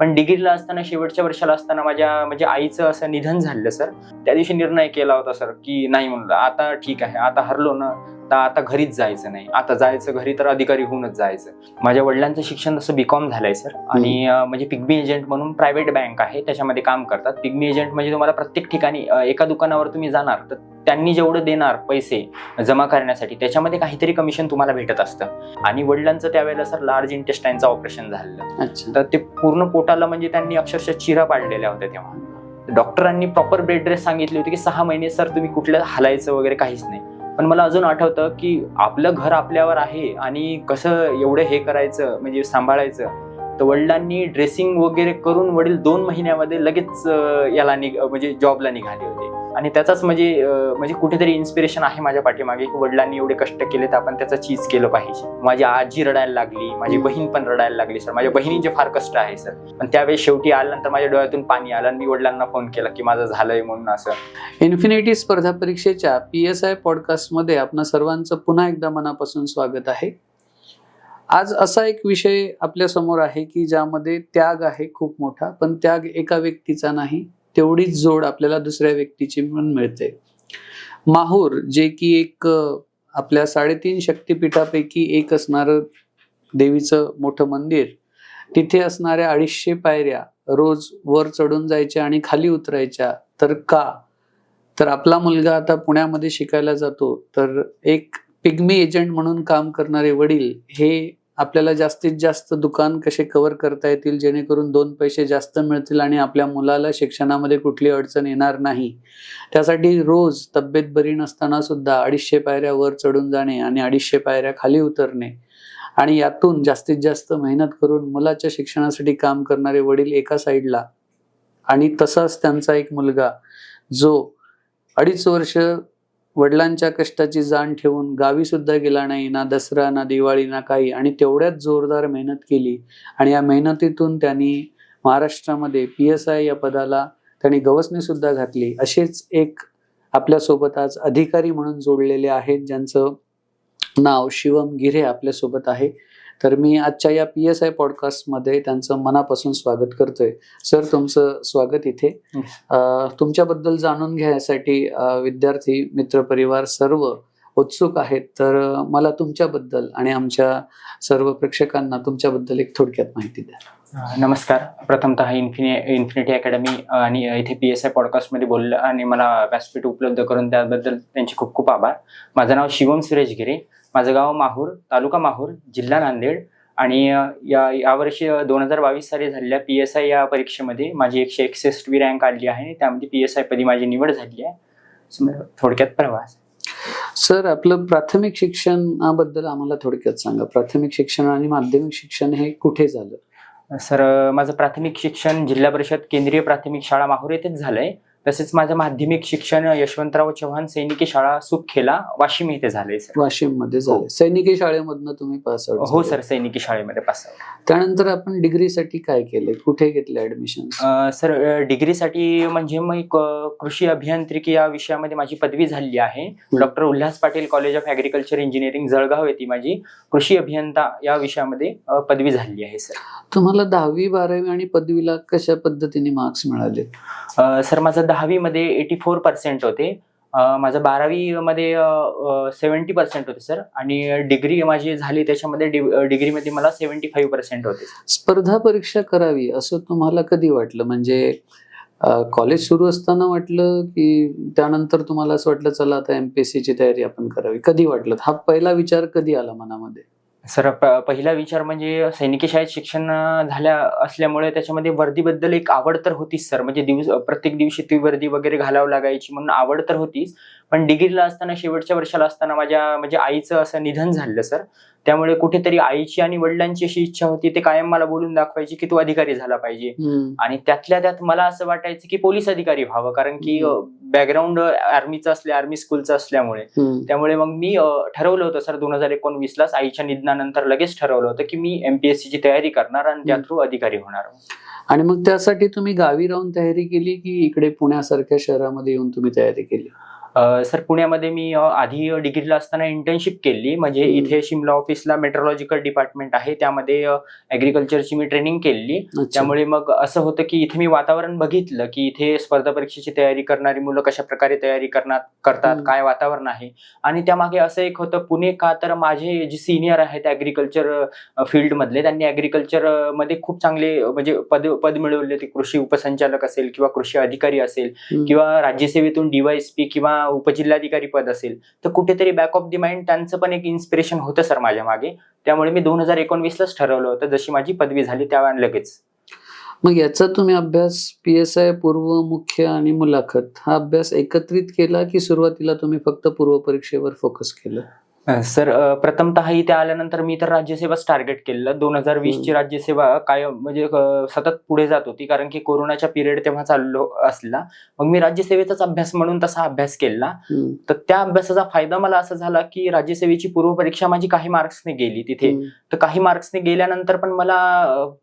पण डिग्रीला असताना शेवटच्या वर्षाला असताना माझ्या म्हणजे आईचं असं निधन झालं सर. त्या दिवशी निर्णय केला होता सर की नाही म्हणलं आता ठीक आहे आता हरलो ना तर आता घरीच जायचं नाही. आता जायचं घरी तर अधिकारी होऊनच जायचं. माझ्या वडिलांचं शिक्षण तसं बीकॉम झालंय सर. आणि म्हणजे पिग्मी एजंट म्हणून प्रायव्हेट बँक आहे त्याच्यामध्ये काम करतात. पिग्मी एजंट म्हणजे तुम्हाला प्रत्येक ठिकाणी एका दुकानावर तुम्ही जाणार तर त्यांनी जेवढं देणार पैसे जमा करण्यासाठी त्याच्यामध्ये काहीतरी कमिशन तुम्हाला भेटत असतं. आणि वडिलांचं त्यावेळेला सर लार्ज इंटेस्टाईनचं ऑपरेशन झालेलं. अच्छा. तर ते पूर्ण पोटाला म्हणजे त्यांनी अक्षरशः चिरा पाडलेल्या होत्या तेव्हा. डॉक्टरांनी प्रॉपर बेड रेस्ट सांगितली होती की सहा महिने सर तुम्ही कुठलं हालायचं वगैरे काहीच नाही. पण मला अजून आठवतं की आपलं घर आपल्यावर आहे आणि कसं एवढं हे करायचं म्हणजे सांभाळायचं. तर वडिलांनी ड्रेसिंग वगैरे करून वडील दोन महिन्यामध्ये लगेच याला निघ म्हणजे जॉबला निघाले होते. आणि त्याचाच म्हणजे म्हणजे कुठेतरी इन्स्पिरेशन आहे माझ्या पाठीमागे. की वडिलांनी एवढे कष्ट केले तर आपण त्याचं चीज केलं पाहिजे. माझी आजी रडायला लागली माझी बहीण पण रडायला लागली सर माझ्या बहिणीचे फार कष्ट आहे सर पण त्यावेळेस शेवटी आल्यानंतर माझ्या डोळ्यातून पाणी आलं आणि मी वडिलांना फोन केला की माझं झालंय म्हणून असं. इन्फिनिटी स्पर्धा परीक्षेच्या पी एस आय पॉडकास्टमध्ये आपण सर्वांचं पुन्हा एकदा मनापासून स्वागत आहे. आज असा एक विषय आपल्यासमोर आहे की ज्यामध्ये त्याग आहे खूप मोठा पण त्याग एका व्यक्तीचा नाही. तेवढीच जोड आपल्याला दुसऱ्या व्यक्तीची पण मिळते. माहूर जे की एक आपल्या साडेतीन शक्तिपीठापैकी एक असणारं देवीचं मोठं मंदिर. तिथे असणाऱ्या अडीचशे पायऱ्या रोज वर चढून जायच्या आणि खाली उतरायच्या. तर का? तर आपला मुलगा आता पुण्यामध्ये शिकायला जातो. तर एक पिग्मी एजंट म्हणून काम करणारे वडील हे आपल्याला जास्तीत जास्त दुकान कसे कव्हर करता येतील जेणेकरून दोन पैसे जास्त मिळतील आणि आपल्या मुलाला शिक्षणामध्ये कुठली अडचण येणार नाही. त्यासाठी रोज तब्येत बरी नसताना सुद्धा अडीचशे पायऱ्या वर चढून जाणे आणि अडीचशे पायऱ्या खाली उतरणे. आणि यातून जास्तीत जास्त मेहनत करून मुलाच्या शिक्षणासाठी काम करणारे वडील एका साईडला. आणि तसाच त्यांचा एक मुलगा जो अडीच वर्ष वडिलांच्या कष्टाची जाण ठेवून गावी सुद्धा गेला नाही ना दसरा ना दिवाळी ना काही. आणि तेवढ्याच जोरदार मेहनत केली. आणि या मेहनतीतून त्यांनी महाराष्ट्रामध्ये पी एस आय या पदाला त्यांनी गवसणी सुद्धा घातली. असेच एक आपल्यासोबत आज अधिकारी म्हणून जोडलेले आहेत ज्यांचं नाव शिवम गिरे आपल्यासोबत आहे. तर मी आजच्या या पी एस आय पॉडकास्टमध्ये त्यांचं मनापासून स्वागत करतोय. सर तुमचं स्वागत इथे. अ, तुमच्याबद्दल जाणून घ्यायसाठी विद्यार्थी मित्रपरिवार सर्व उत्सुक आहेत तर मला तुमच्याबद्दल आणि आमच्या सर्व प्रेक्षकांना तुमच्याबद्दल एक थोडक्यात माहिती द्या. नमस्कार. प्रथमतः इन्फिनि इन्फिनिटी अकॅडमी आणि इथे पी एस आय पॉडकास्टमध्ये बोललं आणि मला व्यासपीठ उपलब्ध करून त्याबद्दल त्यांचे खूप खूप आभार. माझं नाव शिवम सुरेश गिरे. माझं गाव माहूर तालुका माहूर जिल्हा नांदेड. आणि या यावर्षी दोन हजार बावीस साली झालेल्या पी एस आय या परीक्षेमध्ये माझी एकशे एकसष्टवी रँक आली आहे आणि त्यामध्ये पी एस आय पदी माझी निवड झाली आहे. थोडक्यात प्रवास. सर आपलं प्राथमिक शिक्षणाबद्दल आम्हाला थोडक्यात सांगा. प्राथमिक शिक्षण आणि माध्यमिक शिक्षण हे कुठे झालं? सर माझं प्राथमिक शिक्षण जिल्हा परिषद केंद्रीय प्राथमिक शाळा माहूर येथेच झालंय. तसेच माझं माध्यमिक शिक्षण यशवंतराव चव्हाण सैनिकी शाळा सुखखेला वाशिम येथे झालंय सर. वाशिममध्ये झालं सैनिकी शाळेमधनं तुम्ही पास आउट हो सर. सैनिकी शाळेमध्ये पास त्यानंतर आपण डिग्रीसाठी काय केलंय कुठे घेतलं ऍडमिशन सर डिग्रीसाठी म्हणजे अ, कृषी अभियांत्रिकी या विषयामध्ये माझी पदवी झाली आहे. Doctor Ulhas Patil college of agriculture engineering Jalgaon येथे माझी कृषी अभियंता या विषयामध्ये पदवी झाली आहे सर. तुम्हाला दहावी बारावी आणि पदवीला कशा पद्धतीने मार्क्स मिळाले सर माझं दहावीमध्ये एटी फोर पर्सेंट होते माझं बारावीमध्ये सेवन्टी पर्सेंट होते सर. आणि डिग्री माझी झाली त्याच्यामध्ये डिग्रीमध्ये मला सेवन्टी फाईव्ह पर्सेंट होते स्पर्धा परीक्षा करावी असं तुम्हाला कधी वाटलं? म्हणजे कॉलेज सुरू असताना वाटलं की त्यानंतर तुम्हाला असं वाटलं चला आता एमपीएससी ची तयारी आपण करावी? कधी वाटलं? हा पहिला विचार कधी आला मनामध्ये? सर पहिला विचार म्हणजे सैनिकी शाळेत शिक्षण झाल्या असल्यामुळे त्याच्यामध्ये वर्दीबद्दल एक आवड तर होतीच सर. म्हणजे दिवस प्रत्येक दिवशी ती वर्दी वगैरे घालावं लागायची म्हणून आवड तर होतीच. पण डिग्रीला असताना शेवटच्या वर्षाला असताना माझ्या म्हणजे आईचं असं निधन झालं सर. त्यामुळे कुठेतरी आईची आणि वडिलांची अशी इच्छा होती ते कायम मला बोलून दाखवायची की तू अधिकारी झाला पाहिजे. आणि त्यातल्या त्यात मला असं वाटायचं की पोलीस अधिकारी व्हावं कारण की बॅकग्राऊंड आर्मीचं असले आर्मी स्कूलचं असल्यामुळे. त्यामुळे मग मी ठरवलं होतं सर दोन हजार एकोणवीस लाच आईच्या निधनानंतर लगेच ठरवलं होतं की मी एमपीएससी ची तयारी करणार आणि त्या थ्रू अधिकारी होणार. आणि मग त्यासाठी तुम्ही गावी राहून तयारी केली की इकडे पुण्यासारख्या शहरामध्ये येऊन तुम्ही तयारी केली? सर पुण्यामध्ये मी आधी डिग्रीला असताना इंटर्नशिप केली म्हणजे. इथे शिमला ऑफिसला मेट्रोलॉजिकल डिपार्टमेंट आहे त्यामध्ये ऍग्रिकल्चरची मी ट्रेनिंग केली. त्यामुळे मग असं होतं की इथे मी वातावरण बघितलं की इथे स्पर्धा परीक्षेची तयारी करणारी मुलं कशा प्रकारे तयारी करणार करतात. काय वातावरण आहे आणि त्यामागे असं एक होतं पुणे का तर माझे जे सिनियर आहेत ऍग्रिकल्चर फील्ड मधले त्यांनी ऍग्रिकल्चरमध्ये खूप चांगले म्हणजे पद पद मिळवले ते कृषी उपसंचालक असेल किंवा कृषी अधिकारी असेल. किंवा राज्यसेवेतून डीवायएसपी किंवा उपजिल्हाधिकारी पद असेल तर कुठेतरी बॅक ऑफ दी माइंड त्यांचं पण एक इन्स्पिरेशन होतं सर माझ्या मागे. त्यामुळे मी दोन हजार एकोणवीसलाच ठरवलं होतं जशी माझी पदवी झाली त्या लगेच. मग याचा तुम्ही अभ्यास पी एस आय पूर्व मुख्य आणि मुलाखत हा अभ्यास एकत्रित केला की सुरुवातीला तुम्ही फक्त पूर्व परीक्षेवर फोकस केलं? सर प्रथमतः इथे आल्यानंतर मी तर राज्यसेवाच टार्गेट केलेलं. दोन हजार वीस ची राज्यसेवा काय म्हणजे सतत पुढे जात होती. कारण की कोरोनाच्या पिरियड तेव्हा चाललो असला. मग मी राज्यसेवेचाच अभ्यास म्हणून तसा अभ्यास केला. तर त्या अभ्यासाचा फायदा मला असा झाला की राज्यसेवेची पूर्व परीक्षा माझी काही मार्क्सने गेली तिथे. तर काही मार्क्सने गेल्यानंतर पण मला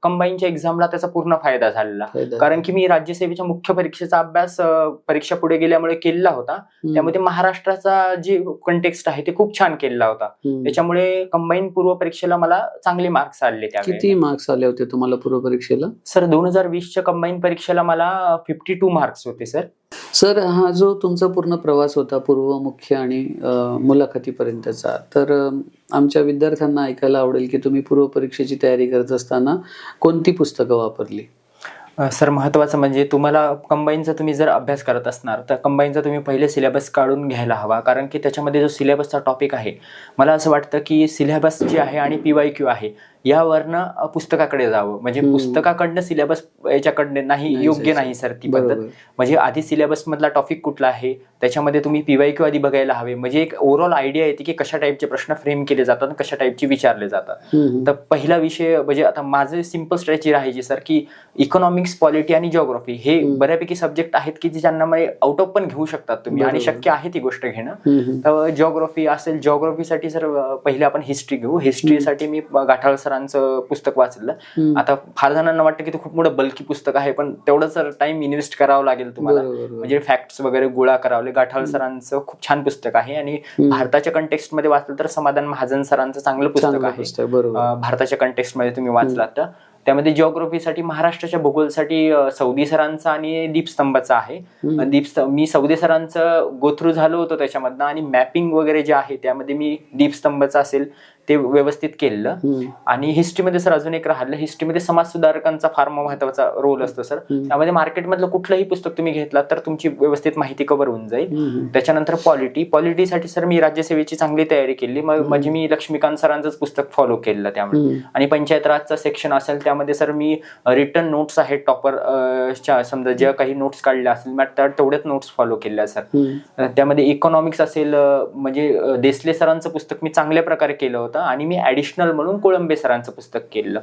कंबाईनच्या एक्झामला त्याचा पूर्ण फायदा झालेला. कारण की मी राज्यसेवेच्या मुख्य परीक्षेचा अभ्यास परीक्षा पुढे गेल्यामुळे केलेला होता. त्यामध्ये महाराष्ट्राचा जे कंटेक्स्ट आहे ते खूप छान केलेला होता. त्याच्यामुळे कंबाईन पूर्व परीक्षेला मला चांगले मार्क्स आले किती मार्क्स आले होते तुम्हाला पूर्व परीक्षेला सर दोन हजार वीसच्या कंबाईन परीक्षेला मला फिफ्टी टू मार्क्स होते सर. सर हा जो तुमचा पूर्ण प्रवास होता पूर्व मुख्य आणि मुलाखतीपर्यंतचा तर आमच्या विद्यार्थ्यांना ऐकायला आवडेल की तुम्ही पूर्व परीक्षेची तयारी करत असताना कोणती पुस्तकं वापरली? सर महत्त्वाचं म्हणजे तुम्हाला कंबाईनचा तुम्ही जर अभ्यास करत असणार तर कंबाईनचा तुम्ही पहिले सिलेबस काढून घ्यायला हवा. कारण की त्याच्यामध्ये जो सिलेबसचा टॉपिक आहे मला असं वाटतं की सिलेबस जे आहे आणि पी वाय क्यू आहे यावरनं पुस्तकाकडे जावं म्हणजे. पुस्तकाकडनं सिलेबस याच्याकडनं नाही योग्य. नाही सर ती पद्धत म्हणजे आधी सिलेबस मधला टॉपिक कुठला आहे त्याच्यामध्ये तुम्ही पीवाय क्यू आधी बघायला हवे म्हणजे एक ओव्हरऑल आयडिया येते की कशा टाईपचे प्रश्न फ्रेम केले जातात आणि कशा टाईपचे विचारले जातात. तर पहिला विषय म्हणजे आता माझं सिंपल स्ट्रॅटेजी राहायची सर की इकॉनॉमिक्स पॉलिटी आणि जिओग्राफी हे. बऱ्यापैकी सब्जेक्ट आहेत की जे ज्यांना म्हणजे आउट ऑफ पण घेऊ शकतात तुम्ही आणि. शक्य आहे ती गोष्ट घेणं. तर जिओग्राफी असेल जिओग्राफीसाठी सर पहिले आपण हिस्ट्री घेऊ हिस्ट्रीसाठी मी गाठाळ सरांचं पुस्तक वाचलं. आता फार जणांना वाटतं की ते खूप मोठं बल्की पुस्तक आहे पण तेवढंच टाइम इन्व्हेस्ट करावं लागेल तुम्हाला. म्हणजे फॅक्ट्स वगैरे गोळा करावले गाठाळ. सरांचं खूप छान पुस्तक आहे आणि. भारताच्या कंटेक्स्टमध्ये वाचलं तर समाधान महाजन सरांचं चांगलं पुस्तक आहे. भारताच्या कंटेक्स्टमध्ये तुम्ही वाचलात तर. त्यामध्ये जिओग्राफीसाठी महाराष्ट्राच्या भूगोलसाठी सौदी सरांचा आणि दीपस्तंभाचा आहे. हम्म. दीप मी सौदी सरांचं गोथ्रू झालो होतो त्याच्यामधनं आणि मॅपिंग वगैरे जे आहे त्यामध्ये मी दीपस्तंभाचं असेल ते व्यवस्थित केलं. आणि हिस्ट्रीमध्ये सर अजून एक राहिलं हिस्ट्रीमध्ये समाज सुधारकांचा फार महत्त्वाचा रोल असतो सर. त्यामध्ये मार्केटमधलं कुठलंही पुस्तक तुम्ही घेतलात तर तुमची व्यवस्थित माहिती कव्हर होऊन जाईल. त्याच्यानंतर पॉलिटी पॉलिटीसाठी सर मी राज्यसेवेची चांगली तयारी केली. मग हम्म. म्हणजे मी लक्ष्मीकांत सरांचंच पुस्तक फॉलो केलं त्यामुळे. आणि पंचायत राजचा सेक्शन असेल त्यामध्ये सर मी रिटर्न नोट्स आहेत टॉपर समजा ज्या काही नोट्स काढल्या असतील मग त्या तेवढ्याच नोट्स फॉलो केल्या सर त्यामध्ये इकॉनॉमिक्स असेल म्हणजे देसले सरांचं पुस्तक मी चांगल्या प्रकारे केलं होतं आणि मी ऍडिशनल म्हणून कोळंबे सरांचं पुस्तक केलं.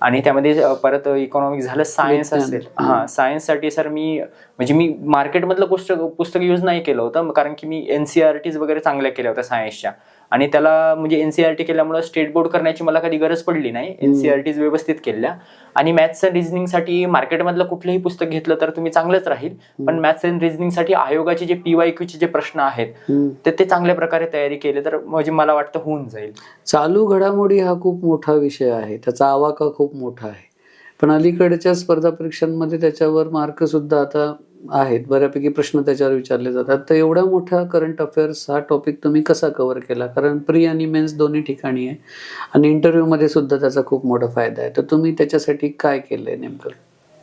आणि त्यामध्ये परत इकॉनॉमिक्स झालं सायन्स. असेल. हा सायन्ससाठी सर मी म्हणजे मी मार्केटमधलं पुस्तक पुस्तक यूज नाही केलं होतं कारण की मी एनसीआरटीज वगैरे चांगल्या केल्या होत्या सायन्सच्या आणि त्याला म्हणजे एनसीआरटी केल्यामुळे स्टेट बोर्ड करण्याची मला कधी गरज पडली नाही. एनसीआरटीज व्यवस्थित केल्या. आणि मॅथ्स अँड रिझनिंगसाठी मार्केटमधलं कुठलंही पुस्तक घेतलं तर तुम्ही चांगलंच राहील. पण मॅथ्स अँड रिझनिंगसाठी आयोगाचे जे पीवायक्यूचे जे प्रश्न आहेत हम्म. ते ते चांगल्या प्रकारे तयारी केले तर म्हणजे मला वाटतं होऊन जाईल. चालू घडामोडी हा खूप मोठा विषय आहे. त्याचा आवाका खूप मोठा आहे. पण अलीकडच्या स्पर्धा परीक्षांमध्ये त्याच्यावर मार्क सुद्धा आता आहेत बऱ्यापैकी प्रश्न त्याच्यावर विचारले जातात. तर एवढा मोठा करंट अफेअर्स हा टॉपिक तुम्ही कसा कव्हर केला? कारण प्री आणि मेन्स दोन्ही ठिकाणी आहे आणि इंटरव्ह्यू मध्ये सुद्धा त्याचा खूप मोठा फायदा आहे. तर तुम्ही त्याच्यासाठी काय केलंय नेमकं?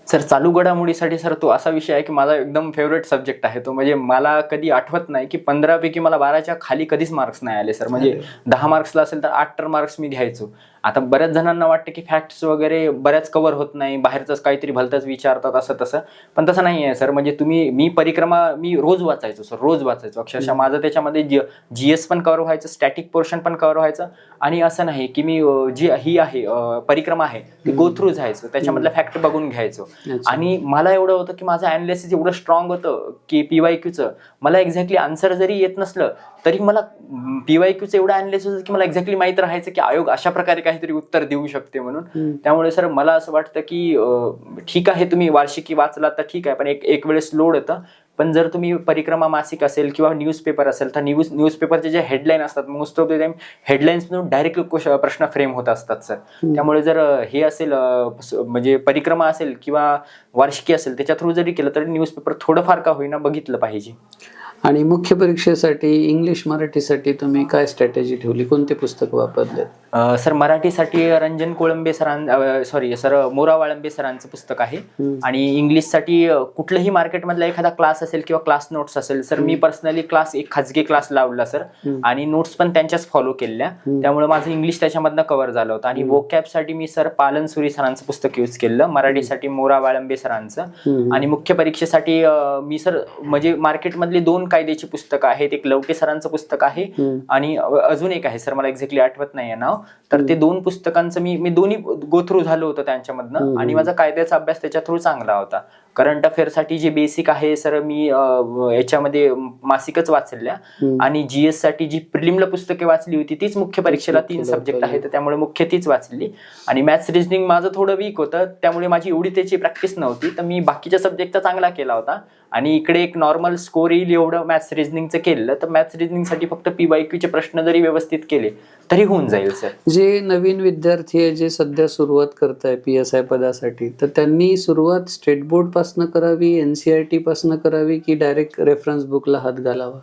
सर चालू घडामोडीसाठी सर तो असा विषय आहे की माझा एकदम फेवरेट सब्जेक्ट आहे. तो म्हणजे मला कधी आठवत नाही की पंधरा पैकी मला बाराच्या खाली कधीच मार्क्स नाही आले सर. म्हणजे दहा मार्क्सला असेल तर आठ तर मार्क्स मी घ्यायचो. आता बऱ्याच जणांना वाटतं की फॅक्ट्स वगैरे बऱ्याच कव्हर होत नाही बाहेरच काहीतरी भलतंच विचारतात असं तसं. पण तसं नाही आहे सर. म्हणजे तुम्ही मी परिक्रमा मी रोज वाचायचो सर. रोज वाचायचो. अक्षरशः. माझं त्याच्यामध्ये जी जी एस पण कव्हर व्हायचं स्टॅटिक पोर्शन पण कव्हर व्हायचं. आणि असं नाही की मी जी ही आहे परिक्रमा आहे ती. गो थ्रू जायचो त्याच्यामधलं फॅक्ट बघून घ्यायचो. आणि मला एवढं होतं की माझं अनालिसिस एवढं स्ट्रॉंग होतं की पीवाय क्यूचं मला एक्झॅक्टली आन्सर जरी येत नसलं तरी मला पीवाय क्यूचं एवढं अनालिसिस होतं की मला एक्झॅक्टली माहीत राहायचं की आयोग अशा प्रकारे काहीतरी उत्तर देऊ शकते म्हणून. त्यामुळे सर मला असं वाटतं की ठीक आहे तुम्ही वार्षिकी वाचलात तर ठीक आहे पण एक एक वेळेस लोड येतं पण जर तुम्ही परिक्रमा मासिक असेल किंवा न्यूजपेपर असेल तर न्यूज न्यूजपेपरचे जे हेडलाईन असतात most of the time headlines direct प्रश्न फ्रेम होत असतात सर. त्यामुळे जर हे असेल म्हणजे परिक्रमा असेल किंवा वार्षिकी असेल त्याच्या थ्रू जरी केलं तरी न्यूजपेपर थोडंफार का होईना बघितलं पाहिजे. आणि मुख्य परीक्षेसाठी इंग्लिश मराठीसाठी तुम्ही काय स्ट्रॅटेजी ठेवली? कोणते पुस्तक वापरले अ, सर मराठीसाठी रंजन कोळंबे सरां सॉरी सर मोरा वाळंबे सरांचं पुस्तक आहे. आणि इंग्लिशसाठी अ, कुठलंही मार्केटमधला एखादा क्लास असेल किंवा क्लास नोट्स असेल सर मी पर्सनली क्लास एक खाजगी क्लास लावला सर. आणि नोट्स पण त्यांच्याच फॉलो केल्या. त्यामुळे माझं इंग्लिश त्याच्यामधनं कव्हर झालं होतं. आणि. वोकॅबसाठी मी सर पालनसुरी सरांचं पुस्तक यूज केलं. मराठीसाठी मोरा वाळंबे सरांचं. आणि मुख्य परीक्षेसाठी अ, मी सर म्हणजे मार्केटमधली दोन कायद्याची पुस्तकं आहेत एक लवके सरांचं पुस्तक आहे आणि अजून एक आहे सर मला एक्झॅक्टली आठवत नाहीये नाव तर ते दोन पुस्तकांचं मी मी दोन्ही गो थ्रू झालो होतं त्यांच्यामधनं. आणि माझा कायद्याचा अभ्यास त्याच्या थ्रू चांगला होता करंट अफेअरसाठी जे बेसिक आहे सर मी याच्यामध्ये मासिकच वाचल्या. आणि जीएससाठी जी प्रिलिमला पुस्तके वाचली होती तीच मुख्य परीक्षेला तीन सब्जेक्ट. आहेत तर त्यामुळे मुख्य तीच वाचली. आणि मॅथ्स रिजनिंग माझं थोडं वीक होतं त्यामुळे माझी एवढी त्याची प्रॅक्टिस नव्हती. तर मी बाकीच्या सब्जेक्टचा चांगला केला होता. आणि इकडे एक नॉर्मल स्कोर येईल एवढं मॅथ्स रिजनिंगचं केलं तर मॅथ्स रिजनिंगसाठी फक्त पी वाय चे प्रश्न जरी व्यवस्थित केले तरी होऊन जाईल सर जे नवीन विद्यार्थी आहे जे सध्या सुरुवात करत आहे पी एस आय पदासाठी तर त्यांनी सुरुवात स्टेट बोर्ड पासून करावी एनसीआरटी पासून करावी की डायरेक्ट रेफरन्स बुकला हात घालावा?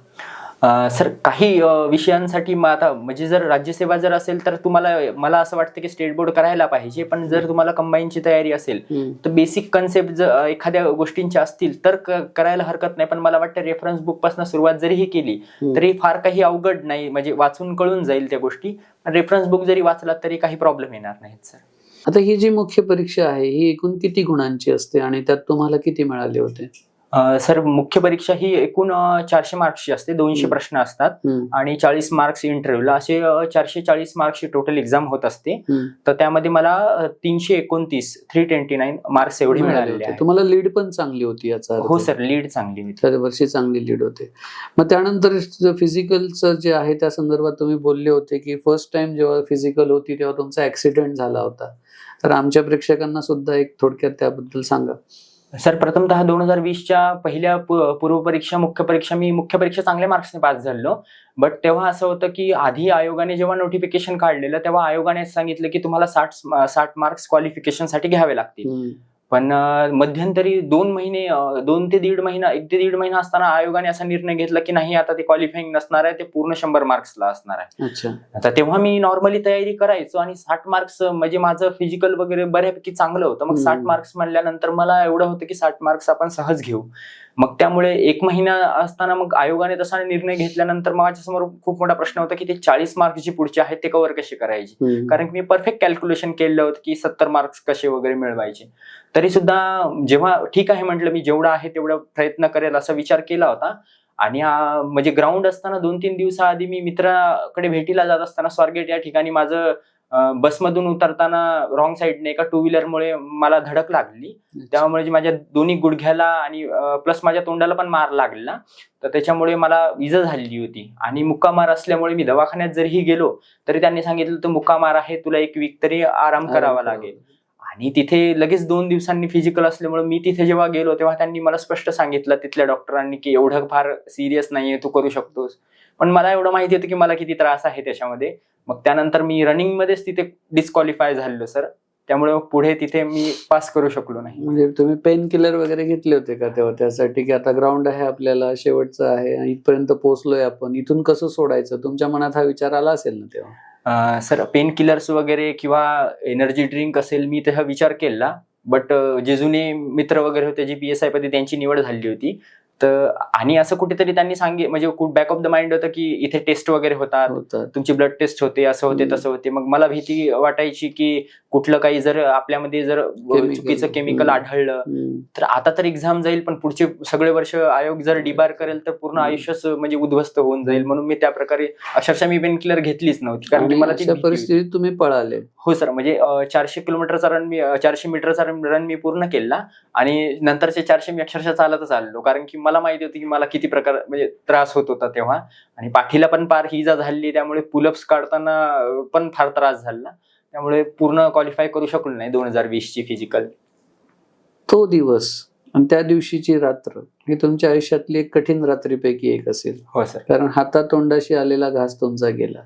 सर काही विषयांसाठी मग आता म्हणजे जर राज्यसेवा जर असेल तर तुम्हाला मला असं वाटतं की स्टेट बोर्ड करायला पाहिजे. पण जर तुम्हाला कंबाईनची तयारी असेल तर बेसिक कन्सेप्ट जर एखाद्या गोष्टींच्या असतील तर करायला हरकत नाही. पण मला वाटतं रेफरन्स बुकपासून सुरुवात जरी ही केली तरी फार काही अवघड नाही. म्हणजे वाचून कळून जाईल त्या गोष्टी. रेफरन्स बुक जरी वाचलात तरी काही प्रॉब्लेम येणार नाहीत सर. आता ही जी मुख्य परीक्षा आहे ही एकूण किती गुणांची असते आणि त्यात तुम्हाला किती मिळाले होते? सर मुख्य परीक्षा ही एकूण चारशे मार्क्सची असते दोनशे. प्रश्न असतात. आणि चाळीस मार्क्स इंटरव्ह्यूला असे चारशे चाळीस मार्क्सची टोटल एक्झाम होत असते. तर त्यामध्ये मला तीनशे एकोणतीस थ्री ट्वेंटी नाईन मार्क्स एवढे मिळाले होते. तुम्हाला लीड पण चांगली होती याचा. हो सर लीड चांगली होती. वर्षी चांगली लीड होते. मग त्यानंतर फिजिकलचं जे आहे त्या संदर्भात तुम्ही बोलले होते की फर्स्ट टाइम जेव्हा फिजिकल होती तेव्हा तुमचा ऍक्सिडेंट झाला होता. तर आमच्या प्रेक्षकांना सुद्धा एक थोडक्यात त्याबद्दल सांगा. सर प्रथमतः दोन हजार वीसच्या पहिल्या पूर्व परीक्षा मुख्य परीक्षा मी मुख्य परीक्षा चांगल्या मार्क्सने पास झालो. बट तेव्हा असं होतं की आधी आयोगाने जेव्हा नोटिफिकेशन काढलेलं तेव्हा आयोगाने सांगितलं की तुम्हाला साठ साठ मार्क्स क्वालिफिकेशनसाठी घ्यावे लागतील. पण मध्यंतरी दोन महिने दोन ते दीड महिना एक ते दीड महिना असताना आयोगाने असा निर्णय घेतला की नाही आता ते क्वालिफाईंग नसणार आहे ते पूर्ण शंभर मार्क्सला असणार आहे. आता तेव्हा मी नॉर्मली तयारी करायचो आणि साठ मार्क्स म्हणजे माझं फिजिकल वगैरे बऱ्यापैकी चांगलं होतं. मग. साठ मार्क्स म्हणल्यानंतर मला एवढं होतं की साठ मार्क्स आपण सहज घेऊ. मग त्यामुळे एक महिना असताना मग आयोगाने तसा निर्णय घेतल्यानंतर माझ्यासमोर खूप मोठा प्रश्न होता की ते चाळीस मार्क्स जे पुढचे आहेत ते कव्हर कसे करायचे. कारण की मी परफेक्ट कॅल्क्युलेशन केलं होतं की सत्तर मार्क्स कसे वगैरे मिळवायचे. तरी सुद्धा जेव्हा ठीक आहे म्हटलं मी जेवढा आहे तेवढा प्रयत्न करेल असा विचार केला होता. आणि म्हणजे ग्राउंड असताना दोन तीन दिवसाआधी मी मित्राकडे भेटीला जात असताना स्वारगेट या ठिकाणी माझं बसमधून उतरताना रॉंग साईडने एका टू व्हीलरमुळे मला धडक लागली. त्यामुळे जी माझ्या दोन्ही गुडघ्याला आणि प्लस माझ्या तोंडाला पण मार लागला तर त्याच्यामुळे मला इजा झालेली होती. आणि मुक्कामार असल्यामुळे मी दवाखान्यात जरीही गेलो तरी त्यांनी सांगितलं तर मुक्कामार आहे तुला एक वीक तरी आराम करावा लागेल. आणि तिथे लगेच दोन दिवसांनी फिजिकल असल्यामुळे मी तिथे जेव्हा गेलो तेव्हा त्यांनी मला स्पष्ट सांगितलं तिथल्या डॉक्टरांनी की एवढं फार सिरियस नाहीये तू करू शकतोस. पण मला एवढं माहिती होतं की मला किती त्रास आहे त्याच्यामध्ये. मग त्यानंतर मी रनिंग मध्येच तिथे डिस्क्वालिफाय झालो सर त्यामुळे पुढे तिथे मी पास करू शकलो नाही. म्हणजे तुम्ही पेन किलर वगैरे घेतले होते का तेव्हा? त्यासाठी की आता ग्राउंड आहे आपल्याला शेवटचं आहे इथपर्यंत पोहोचलोय आपण. इथून कसं सोडायचं? तुमच्या मनात हा विचार आला असेल ना तेव्हा? सर पेन किलर्स वगैरे किंवा एनर्जी ड्रिंक असेल मी त्याचा विचार केला. बट जे जुने मित्र वगैरे होते जी पी एस आयमध्ये त्यांची निवड झाली होती तर आणि असं कुठेतरी त्यांनी सांगे म्हणजे बॅक ऑफ द माइंड होतं की इथे टेस्ट वगैरे होतात तुमची ब्लड टेस्ट होते असं होते. तसं होते मग मला भीती वाटायची की कुठलं काही जर आपल्यामध्ये जर. चुकीचं केमिकल. आढळलं. तर आता तर एक्झाम जाईल पण पुढचे सगळे वर्ष आयोग जर डिबार करेल तर पूर्ण. आयुष्यच म्हणजे उद्ध्वस्त होऊन जाईल म्हणून मी त्या प्रकारे अक्षरशः मी पेन किलर घेतलीच नव्हती कारण मला. परिस्थितीत तुम्ही पळाले हो सर म्हणजे चारशे किलोमीटरचा रन मी चारशे मीटरचा रन मी पूर्ण केला आणि नंतरचे चारशे मी अक्षरशः चालतच आलो कारण की मला माहिती होती की मला किती प्रकार म्हणजे त्रास होत होता तेव्हा आणि पाठीला पण फार हिजा झाली त्यामुळे पुलअप्स काढताना पण फार त्रास झाला. त्यामुळे पूर्ण क्वालिफाय करू शकलो नाही दोन हजार वीस ची फिजिकल तो दिवस आणि त्या दिवशीची रात्र ही तुमच्या आयुष्यातली एक कठीण रात्रीपैकी एक असेल. हो सर. कारण हातातोंडाशी आलेला घास तुमचा गेला.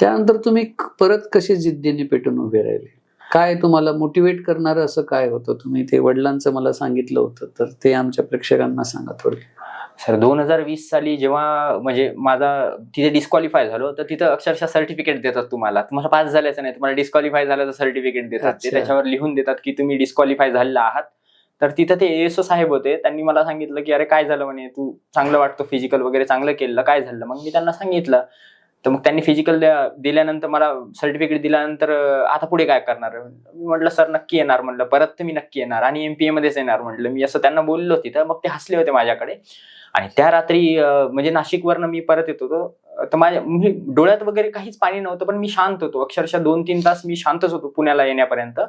त्यानंतर तुम्ही परत कशी जिद्दीने पेटून उभे राहिले? काय तुम्हाला मोटिवेट करणारं असं काय होतं? तुम्ही ते वडिलांचं मला सांगितलं होतं तर ते आमच्या प्रेक्षकांना सांगा थोडं सर दोन हजार वीस साली जेव्हा म्हणजे माझा तिथे डिस्क्वालिफाय झालो तर तिथं अक्षरशः सर्टिफिकेट देतात तुम्हाला. तुम्हाला पास झाल्याचं नाही तुम्हाला डिस्क्वालिफाय झालं तर सर्टिफिकेट देतात. ते. त्याच्यावर लिहून देतात की तुम्ही डिस्क्वालिफाय झालेला आहात. तर तिथं ते एसओ साहेब होते त्यांनी मला सांगितलं की अरे काय झालं म्हणे? तू चांगलं वाटतं फिजिकल वगैरे चांगलं केलं काय झालं? मग मी त्यांना सांगितलं तर मग त्यांनी फिजिकल दिल्यानंतर मला सर्टिफिकेट दिल्यानंतर आता पुढे काय करणार? मी म्हटलं सर नक्की येणार म्हटलं. परत तर मी नक्की येणार आणि एमपीए मध्येच येणार म्हटलं. मी असं त्यांना बोललो तिथं मग ते हसले होते माझ्याकडे. आणि त्या रात्री म्हणजे नाशिकवरनं मी परत येत होतो. तर माझ्या मी डोळ्यात वगैरे काहीच पाणी नव्हतं पण मी शांत होतो. अक्षरशः दोन तीन तास मी शांतच होतो पुण्याला येण्यापर्यंत.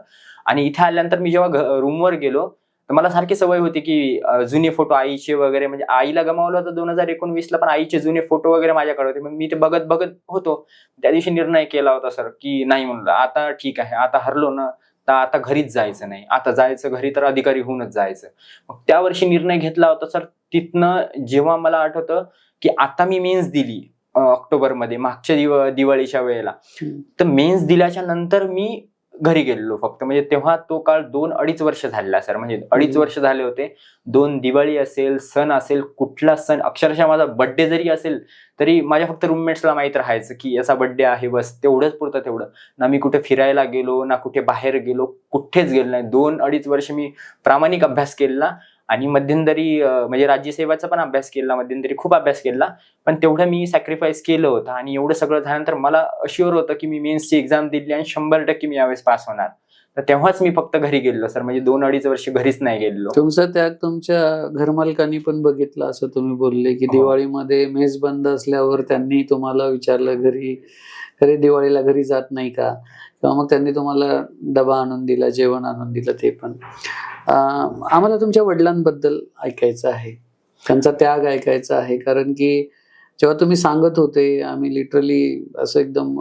आणि इथे आल्यानंतर मी जेव्हा रूमवर गेलो तर मला सारखी सवय होती की जुने फोटो आईचे वगैरे म्हणजे आईला गमावलं होतं दोन हजार एकोणवीस ला पण आईचे जुने फोटो वगैरे माझ्याकडे होते. मग मी ते बघत बघत होतो. त्या दिवशी निर्णय केला होता सर की नाही म्हणलं आता ठीक आहे आता हरलो ना तर आता घरीच जायचं नाही. आता जायचं घरी तर अधिकारी होऊनच जायचं. मग त्या वर्षी निर्णय घेतला होता सर तिथनं जेव्हा मला आठवतं की आता मी मेन्स दिली ऑक्टोबरमध्ये मागच्या दिव दिवाळीच्या वेळेला. तर मेन्स दिल्याच्या नंतर मी घरी गेलेलो फक्त. म्हणजे तेव्हा तो काळ दोन अडीच वर्ष झालेला सर. म्हणजे अडीच. वर्ष झाले होते. दोन दिवाळी असेल सण असेल कुठला सण अक्षरशः माझा बर्थडे जरी असेल तरी माझ्या फक्त रूममेट्सला माहीत राहायचं की याचा बर्थडे आहे बस तेवढंच पुरतं तेवढं. ना मी कुठे फिरायला गेलो ना कुठे बाहेर गेलो कुठेच गेलो नाही. दोन अडीच वर्ष मी प्रामाणिक अभ्यास केला आणि मध्यंतरी म्हणजे राज्यसेवाचा पण अभ्यास केला मध्यंतरी खूप अभ्यास केला पण तेवढं मी सॅक्रिफाईस केलं होतं आणि एवढं सगळं झाल्यानंतर मला अश्युअर होतं की मी मेन्सची एक्झाम दिली आणि शंभर टक्के मी यावेळेस पास होणार. तर तेव्हाच मी फक्त घरी गेलो सर म्हणजे दोन अडीच वर्ष घरीच नाही गेलो तुमचा त्याग तुमच्या घरमालकांनी पण बघितला असं तुम्ही बोलले की हो. दिवाळीमध्ये मेस बंद असल्यावर त्यांनी तुम्हाला विचारलं घरी अरे दिवाळीला घरी जात नाही का? किंवा मग त्यांनी तुम्हाला डबा आणून दिला जेवण आणून दिलं ते पण. आम्हाला तुमच्या वडिलांबद्दल ऐकायचं आहे. त्यांचा त्याग ऐकायचा आहे. कारण की जेव्हा तुम्ही सांगत होते आम्ही लिटरली असं एकदम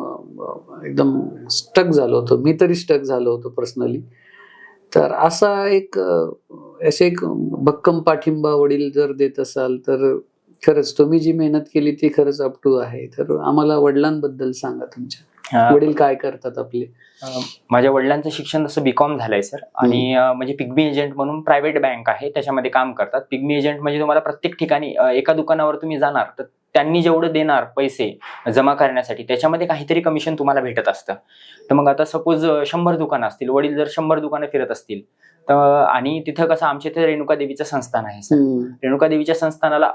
एकदम स्टक झालो होतो. मी तरी स्टक झालो होतो पर्सनली तर असा एक असे एक भक्कम पाठिंबा वडील जर देत असाल तर खरंच तुम्ही जी मेहनत केली ती खरंच अप टू आहे. तर आम्हाला वडिलांबद्दल सांगा तुमच्या. वडील काय करतात आपले? माझ्या वडिलांचं शिक्षण तसं बीकॉम झालंय सर. आणि म्हणजे पिग्मी एजंट म्हणून प्रायव्हेट बँक आहे त्याच्यामध्ये काम करतात. पिग्मी एजंट म्हणजे तुम्हाला प्रत्येक ठिकाणी एका दुकानावर तुम्ही जाणार तर त्यांनी जेवढं देणार पैसे जमा करण्यासाठी त्याच्यामध्ये काहीतरी कमिशन तुम्हाला भेटत असतं. तर मग आता सपोज शंभर दुकानं असतील वडील जर शंभर दुकानं फिरत असतील तर आणि तिथं कसं आमच्या इथे रेणुका देवीचं संस्थान आहे सर. रेणुका देवीच्या संस्थानाला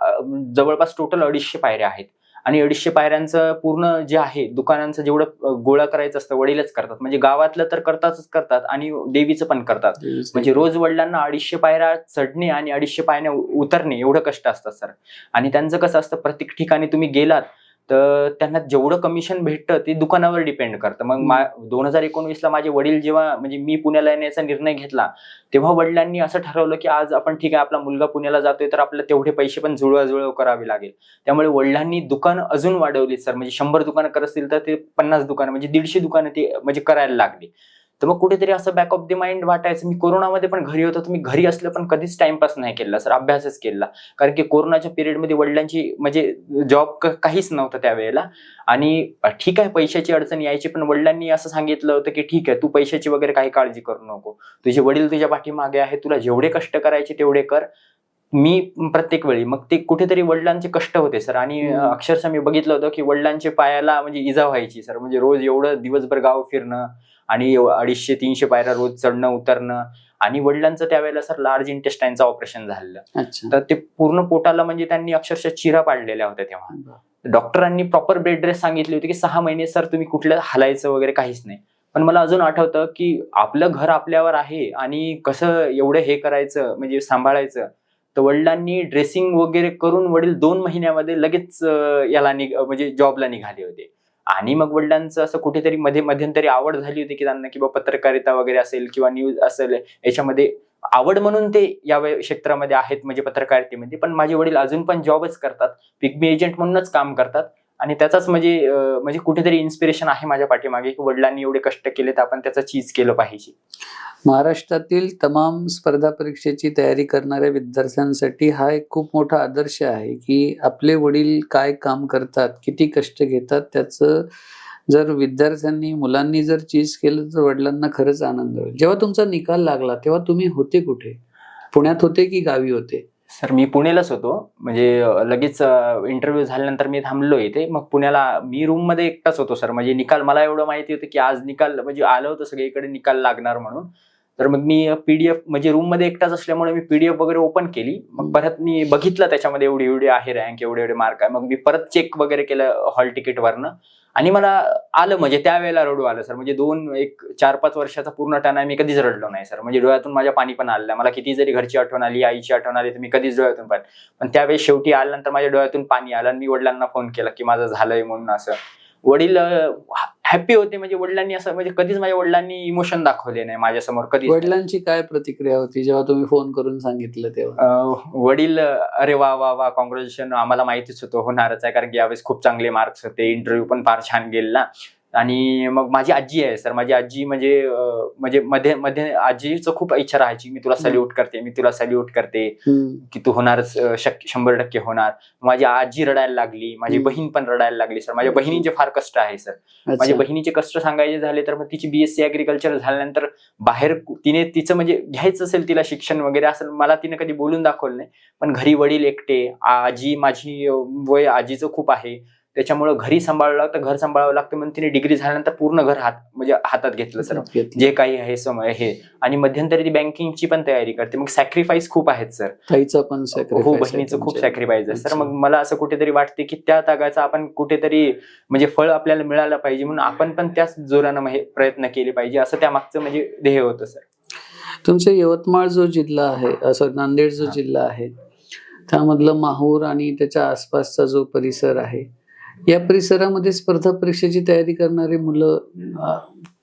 जवळपास टोटल अडीचशे पायऱ्या आहेत. आणि अडीचशे पायऱ्यांचं पूर्ण जे आहे दुकानांचं जेवढं गोळा करायचं असतं वडीलच करतात. म्हणजे गावातलं तर करतातच करतात आणि देवीचं पण करतात. म्हणजे रोज वडिलांना अडीचशे पायऱ्या चढणे आणि अडीचशे पायऱ्या उतरणे एवढं कष्ट असतं सर. आणि त्यांचं कसं असतं प्रत्येक ठिकाणी तुम्ही गेलात तर त्यांना जेवढं कमिशन भेटतं ते दुकानावर डिपेंड करतं. मग मा दोन हजार एकोणवीसला माझे वडील जेव्हा म्हणजे मी पुण्याला येण्याचा निर्णय घेतला तेव्हा वडिलांनी असं ठरवलं की आज आपण ठीक आहे आपला मुलगा पुण्याला जातोय तर आपल्याला तेवढे पैसे पण जुळवाजुळव करावी लागेल. त्यामुळे वडिलांनी दुकानं अजून वाढवली सर. म्हणजे शंभर दुकानं करत असतील तर ते पन्नास दुकानं म्हणजे दीडशे दुकानं ते म्हणजे करायला लागली. तर मग कुठेतरी असं बॅक ऑफ द माइंड वाटायचं मी कोरोनामध्ये पण घरी होतो तर मी घरी असलं पण कधीच टाइमपास नाही केला सर. अभ्यासच केला. कारण की कोरोनाच्या पिरियडमध्ये वडिलांची म्हणजे जॉब काहीच नव्हतं त्यावेळेला. आणि ठीक आहे पैशाची अडचण यायची पण वडिलांनी असं सांगितलं होतं की ठीक आहे तू पैशाची वगैरे काही काळजी करू नको. तुझे वडील तुझ्या पाठीमागे आहे तुला जेवढे कष्ट करायचे तेवढे कर. मी प्रत्येक वेळी मग ते कुठेतरी वडिलांचे कष्ट होते सर. आणि. अक्षरशः मी बघितलं होतं की वडिलांचे पायाला म्हणजे इजा व्हायची सर. म्हणजे रोज एवढं दिवसभर गाव फिरणं आणि अडीचशे तीनशे पायऱ्या रोज चढणं उतरणं. आणि वडिलांचं त्यावेळेला सर लार्ज इंटेस्टाईनचं ऑपरेशन झालेलं. अच्छा. तर ते पूर्ण पोटाला म्हणजे त्यांनी अक्षरशः चिरा पाडलेल्या होत्या तेव्हा. डॉक्टरांनी प्रॉपर बेड रेस्ट सांगितली होती की सहा महिने सर तुम्ही कुठलं हालायचं वगैरे काहीच नाही. पण मला अजून आठवतं की आपलं घर आपल्यावर आहे आणि कसं एवढं हे करायचं म्हणजे सांभाळायचं. तर वडिलांनी ड्रेसिंग वगैरे करून वडील दोन महिन्यामध्ये लगेच याला निघ म्हणजे जॉबला निघाले होते. आणि मग वडिलांचं असं कुठेतरी मध्ये मध्यंतरी आवड झाली होती की त्यांना किंवा पत्रकारिता वगैरे असेल किंवा न्यूज असेल याच्यामध्ये आवड म्हणून ते या क्षेत्रामध्ये आहेत म्हणजे पत्रकारितेमध्ये. पण माझे वडील अजून पण जॉबच करतात. पिग्मी एजंट म्हणूनच काम करतात. आणि त्याचाच म्हणजे म्हणजे कुठेतरी इन्स्पिरेशन आहे माझ्या पाठीमागे की वडिलांनी एवढे कष्ट केले तर आपण त्याचं चीज केलं पाहिजे. महाराष्ट्रातील तमाम स्पर्धा परीक्षेची तयारी करणाऱ्या विद्यार्थ्यांसाठी हा एक खूप मोठा आदर्श आहे की आपले वडील काय काम करतात किती कष्ट घेतात त्याचं जर विद्यार्थ्यांनी मुलांनी जर चीज केलं तर वडिलांना खरंच आनंद होईल. जेव्हा तुमचा निकाल लागला तेव्हा तुम्ही होते कुठे? पुण्यात होते की गावी होते? सर मी पुण्यालाच होतो. म्हणजे लगेच इंटरव्ह्यू झाल्यानंतर मी थांबलो इथे. मग पुण्याला मी रूममध्ये एकटाच होतो सर. म्हणजे निकाल मला एवढं माहिती होतं की आज निकाल म्हणजे आलं होतं सगळीकडे निकाल लागणार म्हणून. तर मग मी पीडीएफ म्हणजे रूममध्ये एकटाच असल्यामुळे मी पीडीएफ वगैरे ओपन केली. मग परत मी बघितलं त्याच्यामध्ये एवढी एवढी आहे रँक एवढे एवढे मार्क आहे. मग मी परत चेक वगैरे केलं हॉल तिकीटवरनं आणि मला आलं म्हणजे त्यावेळेला रडू आलं सर. म्हणजे दोन एक चार पाच वर्षाचा पूर्ण टर्न आहे मी कधीच रडलो नाही सर. म्हणजे डोळ्यातून माझ्या पाणी पण आलं. मला किती जरी घरची आठवण आली आईची आठवण आली तर मी कधीच डोळ्यातून पण. पण त्यावेळेस शेवटी आल्यानंतर माझ्या डोळ्यातून पाणी आलं आणि मी वडिलांना फोन केला की माझं झालंय म्हणून असं. वडील हॅपी होते म्हणजे वडिलांनी असं म्हणजे कधीच माझ्या वडिलांनी इमोशन दाखवले नाही माझ्यासमोर नाही. वडिलांची काय प्रतिक्रिया होती जेव्हा तुम्ही फोन करून सांगितलं तेव्हा वडील अरे वा वा वा कॉंग्रॅच्युलेशन आम्हाला माहितीच होतं होणारच आहे कारण की यावेळेस खूप चांगले मार्क्स होते इंटरव्ह्यू पण फार छान गेला आणि मग माझी आजी आहे सर. माझी आजी म्हणजे म्हणजे मध्ये मध्ये आजीचं खूप इच्छा राहायची मी तुला सल्यूट करते मी तुला सल्यूट करते. की तू होणारच शक्य शंभर टक्के होणार. माझी आजी रडायला लागली माझी. बहीण पण रडायला लागली सर. माझ्या बहिणीचे फार कष्ट आहे सर. माझ्या. बहिणीचे कष्ट सांगायचे झाले तर मग तिची बीएससी अग्रिकल्चर झाल्यानंतर बाहेर तिने तिचं म्हणजे घ्यायचं असेल तिला शिक्षण वगैरे असेल मला तिने कधी बोलून दाखवलं नाही. पण घरी वडील एकटे आजी माझी वय आजीचं खूप आहे. त्याच्यामुळं घरी सांभाळावं लागतं घर सांभाळावं लागतं म्हणून तिने डिग्री झाल्यानंतर पूर्ण घर हात म्हणजे हातात घेतलं सर. जे काही आहे समय हे आणि मध्यंतरी ती बँकिंगची पण तयारी करते मग सॅक्रिफाईस खूप आहेत सर ताईचं पण हो आहे बहिणीचं खूप. सॅक्रिफाईस आहे सर. मग मला असं कुठेतरी वाटते की त्या तागाचा आपण कुठेतरी म्हणजे फळ आपल्याला मिळालं पाहिजे म्हणून आपण पण त्याच जोरानं प्रयत्न केले पाहिजे असं त्या मागचं म्हणजे ध्येय होतं सर तुमचे यवतमाळ जो जिल्हा आहे सॉरी नांदेड जो हा. जिल्हा आहे त्यामधलं माहूर आणि त्याच्या आसपासचा जो परिसर आहे या परिसरामध्ये स्पर्धा परीक्षेची तयारी करणारी मुलं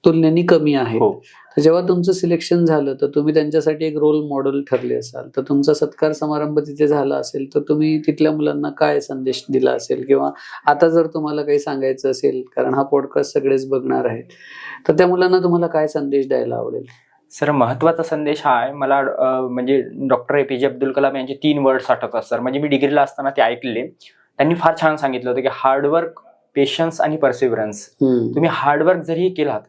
तुलनेने कमी आहेत. हो. तर जेव्हा तुमचं सिलेक्शन झालं तर तुम्ही त्यांच्यासाठी एक रोल मॉडेल ठरले असाल. तर तुमचा सत्कार समारंभ तिथे झाला असेल तर तुम्ही तिथल्या मुलांना काय संदेश दिला असेल? किंवा आता जर तुम्हाला काही सांगायचं असेल कारण हा पॉडकास्ट सगळेच बघणार आहेत तर त्या मुलांना तुम्हाला काय संदेश द्यायला आवडेल? सर महत्त्वाचा संदेश हा आहे. मला म्हणजे डॉक्टर ए पी जे अब्दुल कलाम यांचे तीन वर्ड्स आठवतात सर. म्हणजे मी डिग्रीला असताना ते ऐकले. त्यांनी फार छान सांगितलं होतं की हार्डवर्क पेशन्स आणि परसिव्हरन्स. तुम्ही हार्डवर्क जरी केलात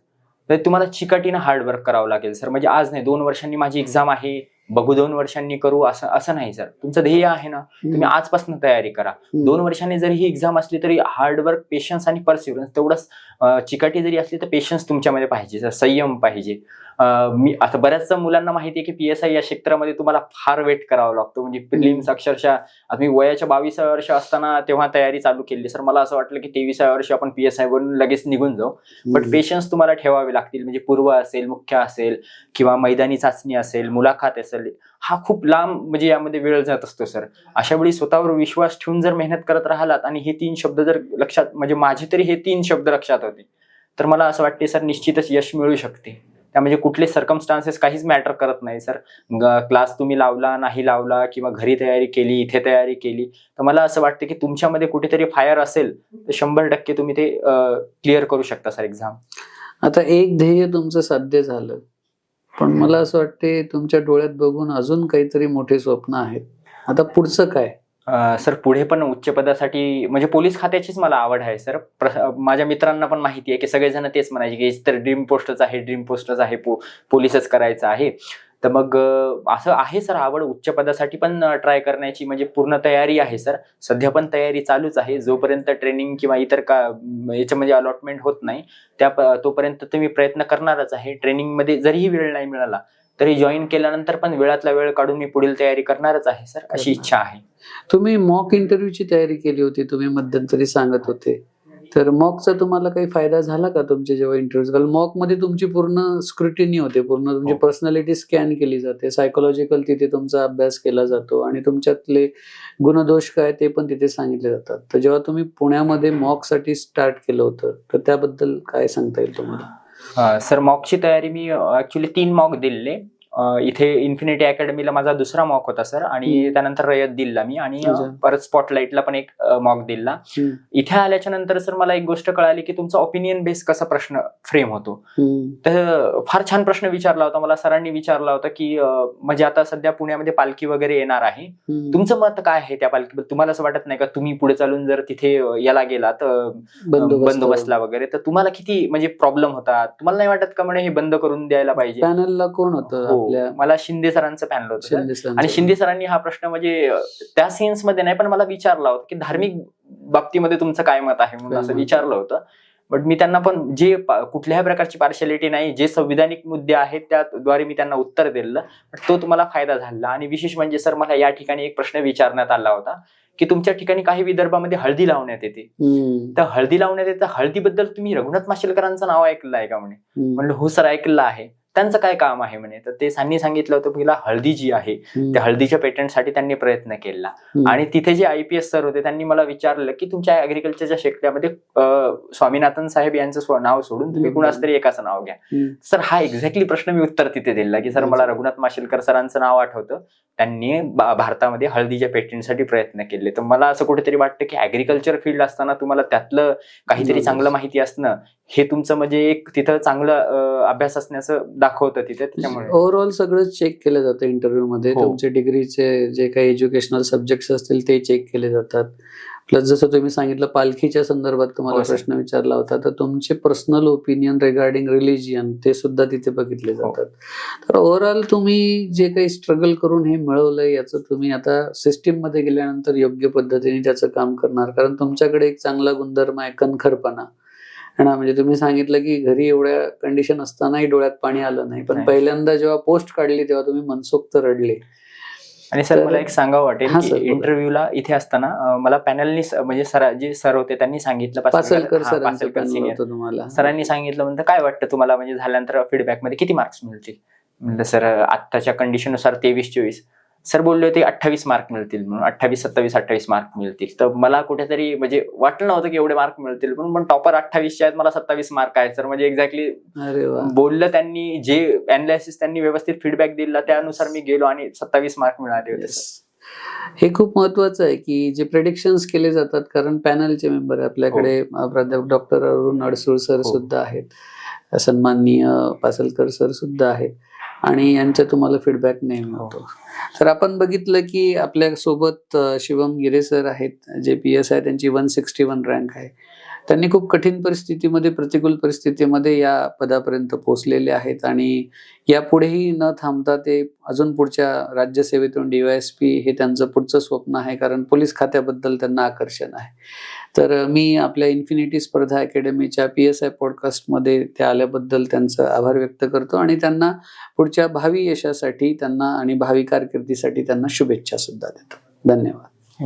तर तुम्हाला चिकाटीनं हार्डवर्क करावं लागेल सर म्हणजे आज नाही दोन वर्षांनी माझी एक्झाम आहे बघू दोन वर्षांनी करू असं असं नाही सर. तुमचं ध्येय आहे ना तुम्ही आजपासून तयारी करा. दोन वर्षांनी जरी ही एक्झाम असली तरी हार्डवर्क पेशन्स आणि परसिव्हरन्स तेवढंच चिकाटी जरी असली तर पेशन्स तुमच्यामध्ये पाहिजे सर संयम पाहिजे. मी आता बऱ्याचशा मुलांना माहिती आहे की पी एस आय या क्षेत्रामध्ये तुम्हाला फार वेट करावा लागतो. म्हणजे प्रिलिम्स अक्षरशः आता मी वयाच्या बावीसाव्या वर्ष असताना तेव्हा तयारी चालू केली. सर मला असं वाटलं की तेविसाव्या वर्षी आपण पी एस आय बनून लगेच निघून जाऊ. बट. पेशन्स तुम्हाला ठेवावे लागतील. म्हणजे पूर्व असेल मुख्य असेल किंवा मैदानी चाचणी असेल मुलाखत असेल हा खूप लांब म्हणजे यामध्ये वेळ जात असतो सर. अशा वेळी स्वतःवर विश्वास ठेवून जर मेहनत करत राहिलात आणि हे तीन शब्द जर लक्षात म्हणजे माझे तरी हे तीन शब्द लक्षात होते तर मला असं वाटते सर निश्चितच यश मिळू शकते. त्या म्हणजे कुठले सर्कमस्टान्सेस काहीच मॅटर करत नाही सर. क्लास तुम्ही लावला नाही लावला किंवा घरी तयारी केली इथे तयारी केली तर मला असं वाटतं की तुमच्यामध्ये कुठेतरी फायर असेल तर शंभर टक्के तुम्ही ते क्लिअर करू शकता सर एक्झाम आता एक ध्येय तुमचं साध्य झालं. पण मला असं वाटते तुमच्या डोळ्यात बघून अजून काहीतरी मोठे स्वप्न आहेत. आता पुढचं काय? सर पुढे पण उच्च पदासाठी म्हणजे पोलीस खात्याचीच मला आवड आहे सर. प्र- माझ्या मित्रांना पण माहिती आहे की सगळेजण तेच म्हणायचे की तर ड्रीम पोस्टच आहे ड्रीम पोस्टच आहे पो पोलीसच करायचं आहे. तर मग असं आहे सर आवड उच्च पदासाठी पण ट्राय करण्याची म्हणजे पूर्ण तयारी आहे सर. सध्या पण तयारी चालूच आहे. जोपर्यंत ट्रेनिंग किंवा इतर का याच्यामध्ये अलॉटमेंट होत नाही त्या तोपर्यंत तुम्ही प्रयत्न करणारच आहे. ट्रेनिंगमध्ये जरीही वेळ नाही मिळाला तरी जॉईन केल्यानंतर पण वेळातला वेळ काढून मी पुढील तयारी करणारच आहे सर अशी इच्छा आहे. तुम्ही मॉक इंटरव्ह्यूची तयारी केली होती तुम्ही मध्यंतरी सांगत होते. तर मॉकचा तुम्हाला काही फायदा झाला का तुमचे जेव्हा इंटरव्ह्यू झाला मॉकमध्ये तुमची पूर्ण स्क्रुटिनी होते पूर्ण तुमची हो. पर्सनॅलिटी स्कॅन केली जाते. सायकोलॉजिकल तिथे तुमचा अभ्यास केला जातो आणि तुमच्यातले गुणदोष काय ते पण तिथे सांगितले जातात. तर जेव्हा तुम्ही पुण्यामध्ये मॉकसाठी स्टार्ट केलं होतं तर त्याबद्दल काय सांगता येईल तुम्हाला? हा, सर मॉकची तयारी मी ऍक्च्युली तीन मॉक दिलेले. अं, इथे इन्फिनिटी अकॅडमीला माझा दुसरा मॉक होता सर आणि. त्यानंतर रयत दिला मी आणि. परत स्पॉटलाइटला पण एक मॉक दिला. इथे आल्याच्यानंतर सर मला एक गोष्ट कळाली की तुमचा ओपिनियन बेस कसा प्रश्न फ्रेम होतो. तर फार छान प्रश्न विचारला होता मला सरांनी विचारला होता की म्हणजे आता सध्या पुण्यामध्ये पालखी वगैरे येणार आहे. तुमचं मत काय आहे त्या पालखीबद्दल तुम्हाला असं वाटत नाही का तुम्ही पुढे चालून जर तिथे याला गेलात अं, बंदोबस्त बंदोबस्तला वगैरे तर तुम्हाला किती म्हणजे प्रॉब्लेम होता तुम्हाला नाही वाटत का म्हणे हे बंद करून द्यायला पाहिजे पॅनलला कोण होतं हो, आपल्या मला शिंदे सरांचं पॅनल होतं? आणि शिंदे सरांनी हा प्रश्न म्हणजे त्या सेन्समध्ये नाही पण मला विचारला होता की धार्मिक बाबतीमध्ये तुमचं काय मत आहे म्हणून असं? विचारलं होतं बट मी त्यांना पण जे कुठल्याही प्रकारची पार्शलिटी नाही जे संविधानिक मुद्दे आहेत त्याद्वारे मी त्यांना उत्तर दिलं पण तो तुम्हाला फायदा झाला आणि विशेष म्हणजे सर मला या ठिकाणी एक प्रश्न विचारण्यात आला होता की तुमच्या ठिकाणी काही विदर्भामध्ये हळदी लावण्यात येते. तर हळदी लावण्यात येते हळदीबद्दल तुम्ही रघुनाथ माशेलकरांचं नाव ऐकलं आहे का म्हणे. म्हणलं हो सर ऐकलं आहे त्यांचं काय काम आहे म्हणे तर ते त्यांनी सांगितलं होतं पहिला हळदी जी आहे. त्या हळदीच्या पेटंटसाठी त्यांनी प्रयत्न केला. आणि तिथे जे आय पी एस सर होते त्यांनी मला विचारलं की तुमच्या अग्रिकल्चरच्या अं, स्वामीनाथन साहेब यांचं नाव सोडून तुम्ही. कुणाच तरी एकाचं नाव घ्या. सर हा एक्झॅक्टली प्रश्न मी उत्तर तिथे दिला की सर मला रघुनाथ माशेलकर सरांचं नाव आठवतं त्यांनी भारतामध्ये हळदीच्या पेटंटसाठी प्रयत्न केले तर मला असं कुठेतरी वाटतं की ऍग्रिकल्चर फील्ड असताना तुम्हाला त्यातलं काहीतरी. चांगलं माहिती असणं हे तुमचं म्हणजे एक तिथं चांगलं अभ्यास असण्याचं दाखवतं तिथे त्याच्यामुळे. ओव्हरऑल सगळं चेक केलं जातं इंटरव्ह्यू मध्ये हो. तुमचे डिग्रीचे जे काही एज्युकेशनल सब्जेक्ट असतील ते चेक केले जातात. प्लस जसं तुम्ही सांगितलं पालखीच्या संदर्भात तुम्हाला हो. प्रश्न विचारला होता तर तुमचे पर्सनल ओपिनियन रिगार्डिंग रिलिजियन ते सुद्धा तिथे बघितले हो. जातात. तर ओव्हरऑल तुम्ही जे काही स्ट्रगल करून हे मिळवलंय याचं तुम्ही आता सिस्टीममध्ये गेल्यानंतर योग्य पद्धतीने त्याचं काम करणार. कारण तुमच्याकडे एक चांगला गुणधर्म आहे कणखरपणा. है ना? म्हणजे तुम्ही सांगितलं की घरी एवढ्या कंडिशन असतानाही डोळ्यात पाणी आलं नाही. पण. पहिल्यांदा जेव्हा पोस्ट काढली तेव्हा तुम्ही मनसोक्त रडले. आणि सर मला एक सांगावं वाटेल. इंटरव्ह्यूला इथे असताना मला पॅनलनी म्हणजे सर जे सर होते त्यांनी सांगितलं सरांनी सांगितलं म्हणतं काय वाटतं तुम्हाला? म्हणजे झाल्यानंतर फीडबॅकमध्ये किती मार्क्स मिळतील? म्हणलं सर आत्ताच्या कंडिशननुसार तेवीस चोवीस. सर बोलले होते अठ्ठावीस मार्क मिळतील म्हणून अठ्ठावीस सत्तावीस अठ्ठावीस मार्क मिळतील. तर मला कुठेतरी म्हणजे वाटलं नव्हतं की एवढे मार्क मिळतील पण पण टॉपर अठ्ठावीसचे आहेत मला सत्तावीस मार्क आहेत. सर म्हणजे एक्झॅक्टली बोललं त्यांनी जे अनालिसिस त्यांनी व्यवस्थित फीडबॅक दिला त्यानुसार मी गेलो आणि सत्तावीस मार्क मिळाले होते. हे खूप महत्वाचं आहे की जे प्रेडिक्शन्स केले जातात कारण पॅनलचे मेंबर आपल्याकडे अ, प्राध्यापक डॉक्टर अरुण अडसूळ सर हो. सुद्धा आहेत. सन्माननीय पासलकर सर सुद्धा आहेत. आणि यांचा तुम्हाला फीडबॅक नेहमी. होतो तर आपण बघितलं की आपल्यासोबत शिवम गिरे सर आहेत जे पी एस आहे त्यांची वन सिक्स्टी वन रँक आहे. त्यांनी खूप कठीण परिस्थितीमध्ये प्रतिकूल परिस्थितीमध्ये या पदापर्यंत पोहोचलेले आहेत आणि यापुढेही न थांबता ते अजून पुढच्या राज्यसेवेतून डीवायएसपी हे त्यांचं पुढचं स्वप्न आहे कारण पोलीस खात्याबद्दल त्यांना आकर्षण आहे. तर मी आपल्या इन्फिनिटी स्पर्धा अकॅडमीच्या पी एस आय पॉडकास्टमध्ये ते आल्याबद्दल त्यांचं आभार व्यक्त करतो आणि त्यांना पुढच्या भावी यशासाठी त्यांना आणि भावी कारकिर्दीसाठी त्यांना शुभेच्छा सुद्धा देतो. धन्यवाद.